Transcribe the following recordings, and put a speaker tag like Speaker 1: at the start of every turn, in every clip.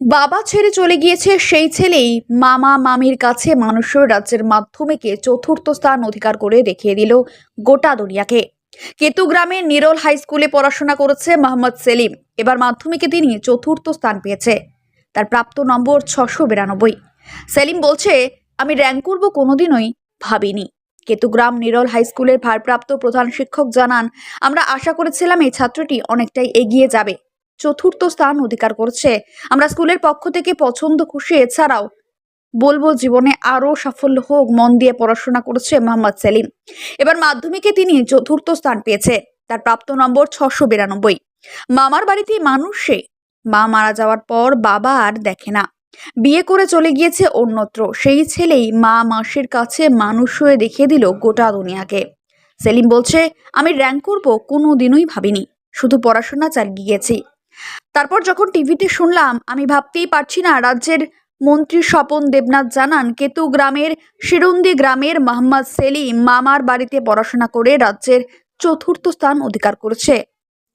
Speaker 1: বাবা ছেড়ে চলে গিয়েছে সেই ছেলেই মামা মামির কাছে মানুষের রাজ্যের মাধ্যমিকে চতুর্থ স্থান অধিকার করে দেখিয়ে দিল গোটা দুনিয়াকে। কেতুগ্রামের নিরল হাই স্কুলে পড়াশোনা করেছে মোহাম্মদ সেলিম। এবার মাধ্যমিকে তিনি চতুর্থ স্থান পেয়েছে। তার প্রাপ্ত নম্বর ছশো বিরানব্বই। সেলিম বলছে, আমি র্যাঙ্ক করব কোনোদিনই ভাবিনি। কেতুগ্রাম নিরল হাই স্কুলের ভারপ্রাপ্ত প্রধান শিক্ষক জানান, আমরা আশা করেছিলাম এই ছাত্রটি অনেকটাই এগিয়ে যাবে। চতুর্থ স্থান অধিকার করছে। আমরা স্কুলের পক্ষ থেকে পছন্দ খুশি, এছাড়াও বলব জীবনে আরও সাফল্য হোক, মন দিয়ে পড়াশোনা করেছে মোহাম্মদ সেলিম। এবার মাধ্যমিকে তিনি চতুর্থ স্থান পেয়েছে, তার প্রাপ্ত নম্বর ছশো বিরানব্বই। মামার বাড়িতে মানুষে মা মারা যাওয়ার পর বাবা আর দেখে না। বিয়ে করে চলে গিয়েছে অন্যত্র, সেই ছেলেই মা মাসির কাছে মানুষ হয়ে দেখিয়ে দিল গোটা দুনিয়াকে। সেলিম বলছে, আমি র্যাঙ্ক করব কোনো দিনই ভাবিনি, শুধু পড়াশোনা চালিয়ে গেছি তারপর যখন টিভিতে শুনলাম, আমি ভাবতেই পারছি না, রাজ্যের মন্ত্রী স্বপন দেবনাথ জানান, কেতু গ্রামের শিরুন্দি গ্রামের মোহাম্মদ সেলিম মামার বাড়িতে পড়াশোনা করে রাজ্যের চতুর্থ স্থান অধিকার করেছে।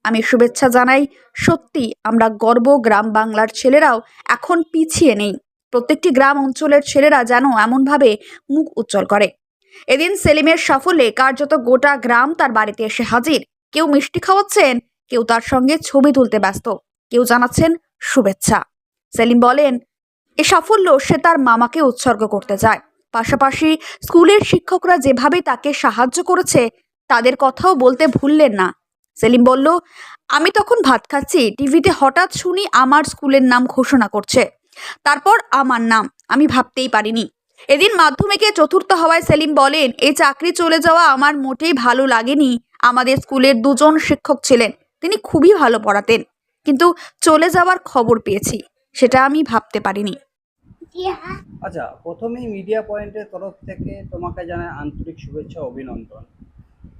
Speaker 1: আমি শুভেচ্ছা জানাই, সত্যি আমরা গর্ব গ্রাম বাংলার ছেলেরাও এখন পিছিয়ে নেই। প্রত্যেকটি গ্রাম অঞ্চলের ছেলেরা যেন এমনভাবে মুখ উজ্জ্বল করে। এদিন সেলিমের সাফল্যে কার্যত গোটা গ্রাম তার বাড়িতে এসে হাজির। কেউ মিষ্টি খাওয়াচ্ছেন? কেউ তার সঙ্গে ছবি তুলতে ব্যস্ত, কেউ জানাচ্ছেন শুভেচ্ছা। সেলিম বলেন, এ সাফল্য সে তার মামাকে উৎসর্গ করতে চায়। পাশাপাশি স্কুলের শিক্ষকরা যেভাবে তাকে সাহায্য করেছে, তাদের কথাও বলতে ভুললেন না। সেলিম বলল, আমি তখন ভাত খাচ্ছি, টিভিতে হঠাৎ শুনি আমার স্কুলের নাম ঘোষণা করছে। তারপর আমার নাম, আমি ভাবতেই পারিনি। এদিন মাধ্যমিকে চতুর্থ হওয়ায় সেলিম বলেন এই চাকরি চলে যাওয়া আমার মোটেই ভালো লাগেনি। আমাদের স্কুলের দুজন শিক্ষক ছিলেন। তিনি খুবই ভালো পড়াতেন কিন্তু চলে যাওয়ার খবর পেয়েছি সেটা আমি ভাবতে পারিনি।
Speaker 2: আচ্ছা প্রথমেই মিডিয়া পয়েন্টের তরফ থেকে তোমাকে জানাই আন্তরিক শুভেচ্ছা অভিনন্দন।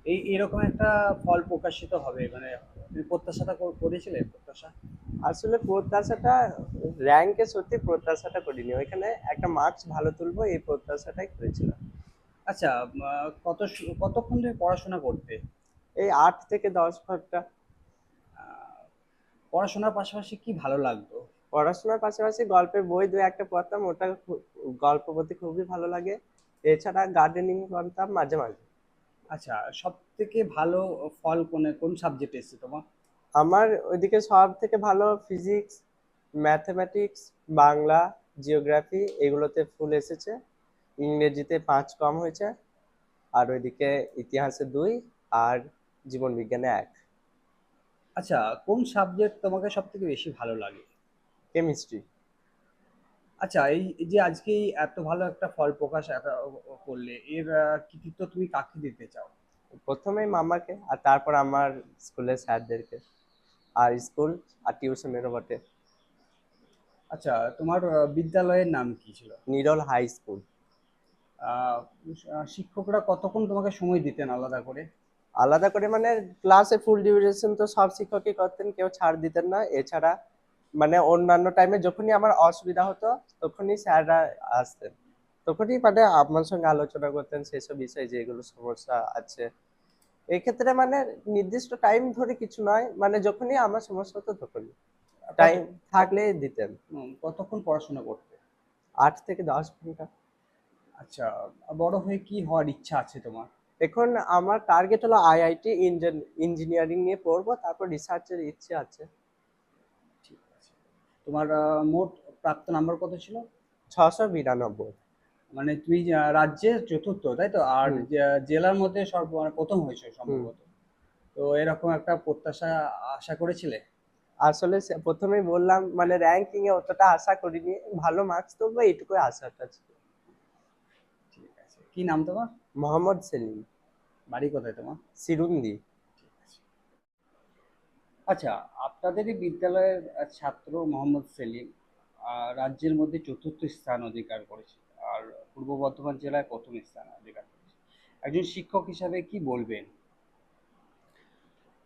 Speaker 2: এই এরকম একটা ফল প্রকাশিত হবে মানে তুমি প্রত্যাশাটা কর- করেছিলে প্রত্যাশা?
Speaker 3: আসলে প্রত্যাশাটা র্যাঙ্কে সত্যি প্রত্যাশাটা করিনি। ওইখানে একটা মার্কস ভালো তুলবো এই প্রত্যাশাটাই করেছিলাম।
Speaker 2: আচ্ছা কত কতক্ষণ ধরে পড়াশোনা করতে?
Speaker 3: এই আট থেকে দশ
Speaker 2: ঘণ্টা। পড়াশোনার পাশাপাশি কি ভালো লাগতো?
Speaker 3: পড়াশোনার পাশাপাশি গল্পের বই দু একটা পড়তাম ওটা গল্প পড়তে খুবই ভালো লাগে। এছাড়া গার্ডেনিং করতাম মাঝে মাঝে।
Speaker 2: আচ্ছা সব থেকে ভালো ফল কোন কোন সাবজেক্ট এসেছে তোমার?
Speaker 3: আমার ওইদিকে সব থেকে ভালো ফিজিক্স ম্যাথমেটিক্স বাংলা জিওগ্রাফি এগুলোতে ফুল এসেছে। ইংরেজিতে পাঁচ কম হয়েছে আর ওইদিকে ইতিহাসে দুই আর জীবন বিজ্ঞানে এক।
Speaker 2: আচ্ছা কোন সাবজেক্ট তোমাকে সব থেকে বেশি ভালো লাগে?
Speaker 3: কেমিস্ট্রি
Speaker 2: আচ্ছা এই এই যে আজকে এই এত ভালো একটা ফল প্রকাশ করলে এর কৃতিত্ব তুমি কাকে দিতে চাও?
Speaker 3: প্রথমেই মামাকে আর তারপর আমার স্কুলের স্যারদেরকে আর স্কুল আর টিউশনেরও বটে।
Speaker 2: আচ্ছা তোমার আহ, বিদ্যালয়ের নাম কি ছিল?
Speaker 3: নিরল হাই স্কুল।
Speaker 2: আহ, শিক্ষকরা কতক্ষণ তোমাকে সময় দিতেন আলাদা করে?
Speaker 3: আলাদা করে মানে ক্লাসে ফুল ডিউরেশন তো সব শিক্ষকই করতেন কেউ ছাড় দিতেন না। এছাড়া মানে অন্যান্য টাইমে যখনই আমার অসুবিধা হতো তখনই স্যাররা আসতেন। তখনই মানে আমার সঙ্গে আলোচনা করতেন সেসব বিষয়ে যেগুলো সমস্যা আছে। এক্ষেত্রে মানে নির্দিষ্ট টাইম ধরে কিছু নয় মানে যখনই আমার সমস্যা হতো তখনই। টাইম থাকলে দিতেন।
Speaker 2: কতক্ষণ পড়াশোনা করতে?
Speaker 3: আট থেকে দশ ঘণ্টা।
Speaker 2: আচ্ছা বড় হয়ে কি হওয়ার ইচ্ছা আছে তোমার?
Speaker 3: এখন আমার টার্গেট হলো আইআইটি ইঞ্জিনিয়ারিং নিয়ে পড়ব তারপর রিসার্চের ইচ্ছে আছে।
Speaker 2: ঠিক আছে। তোমার মোট প্রাপ্ত নাম্বার কত ছিল?
Speaker 3: ছশো বিরানব্বই।
Speaker 2: মানে তুমি রাজ্যের চতুর্থ তাই তো? আর জেলার মধ্যে সর্ব মানে প্রথম হয়েছে সম্ভবত। তো এরকম একটা প্রত্যাশা আশা করেছিলে?
Speaker 3: আসলে প্রথমেই বললাম মানে র্যাঙ্কিং এ অতটা আশা করিনি ভালো মার্কস তুলবো এইটুকুই আশাটা ছিল।
Speaker 2: ঠিক আছে। কি নাম তোমার?
Speaker 3: মোহাম্মদ সেলিম।
Speaker 2: বাড়ি কোথায় তোমার?
Speaker 3: সিরুন্দি।
Speaker 2: আচ্ছা আপনাদেরই বিদ্যালয়ের আহ, ছাত্র মোহাম্মদ সেলিম রাজ্যের মধ্যে চতুর্থ স্থান অধিকার করেছে আর পূর্ব বর্ধমান জেলায় প্রথম স্থান অধিকার করেছে। একজন শিক্ষক হিসাবে কি বলবেন?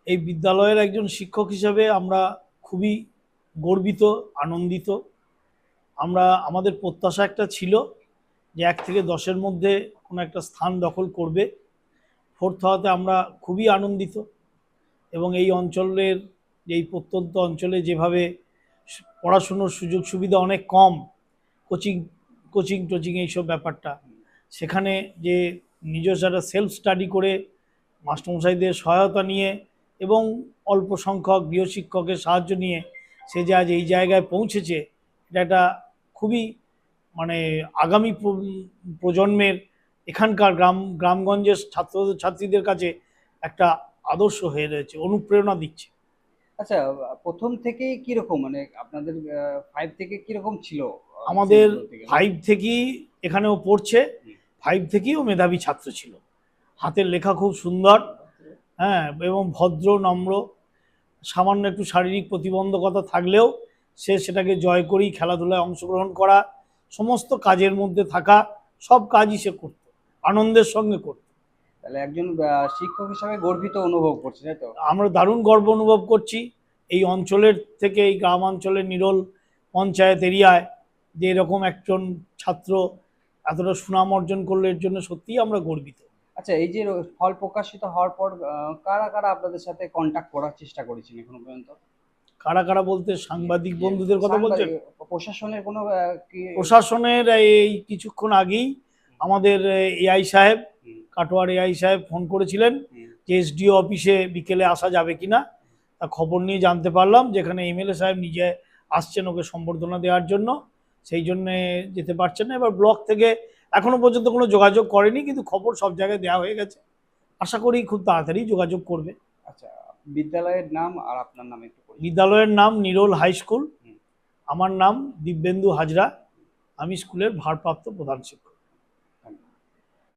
Speaker 4: এই বিদ্যালয়ের একজন শিক্ষক হিসাবে আমরা খুবই গর্বিত আনন্দিত। আমরা আমাদের প্রত্যাশা একটা ছিল যে এক থেকে দশের মধ্যে কোনো একটা স্থান দখল করবে। ফোর্থ হওয়াতে আমরা খুবই আনন্দিত এবং এই অঞ্চলের, এই প্রত্যন্ত অঞ্চলে যেভাবে পড়াশুনোর সুযোগ সুবিধা অনেক কম, কোচিং কোচিং, টোচিং এইসব ব্যাপারটা, সেখানে যে নিজস্ব একটা সেলফ স্টাডি করে মাস্টারমশাইদের সহায়তা নিয়ে এবং অল্প সংখ্যক গৃহশিক্ষকের সাহায্য নিয়ে সে যে আজ এই জায়গায় পৌঁছেছে, এটা একটা খুবই মানে আগামী প্রজন্মের এখানকার গ্রাম গ্রামগঞ্জের ছাত্র ছাত্রীদের কাছে একটা আদর্শ হয়ে রয়েছে অনুপ্রেরণা দিচ্ছে।
Speaker 2: আচ্ছা প্রথম থেকেই কীরকম মানে আপনাদের ফাইভ থেকে কীরকম ছিল
Speaker 4: আমাদের ফাইভ থেকেই এখানেও পড়ছে ফাইভ থেকেই ও মেধাবী ছাত্র ছিল। হাতের লেখা খুব সুন্দর হ্যাঁ এবং ভদ্র নম্র সামান্য একটু শারীরিক প্রতিবন্ধকতা থাকলেও সে সেটাকে জয় করেই খেলাধুলায় অংশগ্রহণ করা সমস্ত কাজের মধ্যে থাকা সব কাজই সে করত। আনন্দের সঙ্গে করত।
Speaker 2: তাহলে একজন শিক্ষক হিসাবে গর্বিত অনুভব করছে তাই তো?
Speaker 4: আমরা দারুণ গর্ব অনুভব করছি। এই অঞ্চলের থেকে এই গ্রাম অঞ্চলের নিরল পঞ্চায়েত এরিয়ায় যে এরকম একজন ছাত্র এতটা সুনাম অর্জন করল এর জন্য সত্যিই আমরা গর্বিত।
Speaker 2: আচ্ছা এই যে ফল প্রকাশিত হওয়ার পর কারা কারা আপনাদের সাথে কন্ট্যাক্ট করার চেষ্টা করেছেন এখনও পর্যন্ত?
Speaker 4: কারা কারা বলতে সাংবাদিক বন্ধুদের কথা বলছেন?
Speaker 2: প্রশাসনের কোনো
Speaker 4: প্রশাসনের এই কিছুক্ষণ আগেই আমাদের এআই সাহেব কাটোয়ার এআই সাহেব ফোন করেছিলেন যে এসডিও অফিসে বিকেলে আসা যাবে কিনা। তা খবর নিয়ে জানতে পারলাম যেখানে এমএলএ সাহেব নিজে আসছেন ওকে সম্বর্ধনা দেওয়ার জন্য। সেই জন্যে যেতে পারছেন না। এবার ব্লক থেকে এখনও পর্যন্ত কোনো যোগাযোগ করেনি কিন্তু খবর সব জায়গায় দেওয়া হয়ে গেছে। আশা করি খুব তাড়াতাড়ি যোগাযোগ করবে।
Speaker 2: আচ্ছা বিদ্যালয়ের নাম আর আপনার নাম একটু
Speaker 4: বিদ্যালয়ের নাম নিরোল হাই স্কুল। আমার নাম দিব্যেন্দু হাজরা। আমি স্কুলের ভারপ্রাপ্ত প্রধান শিক্ষক।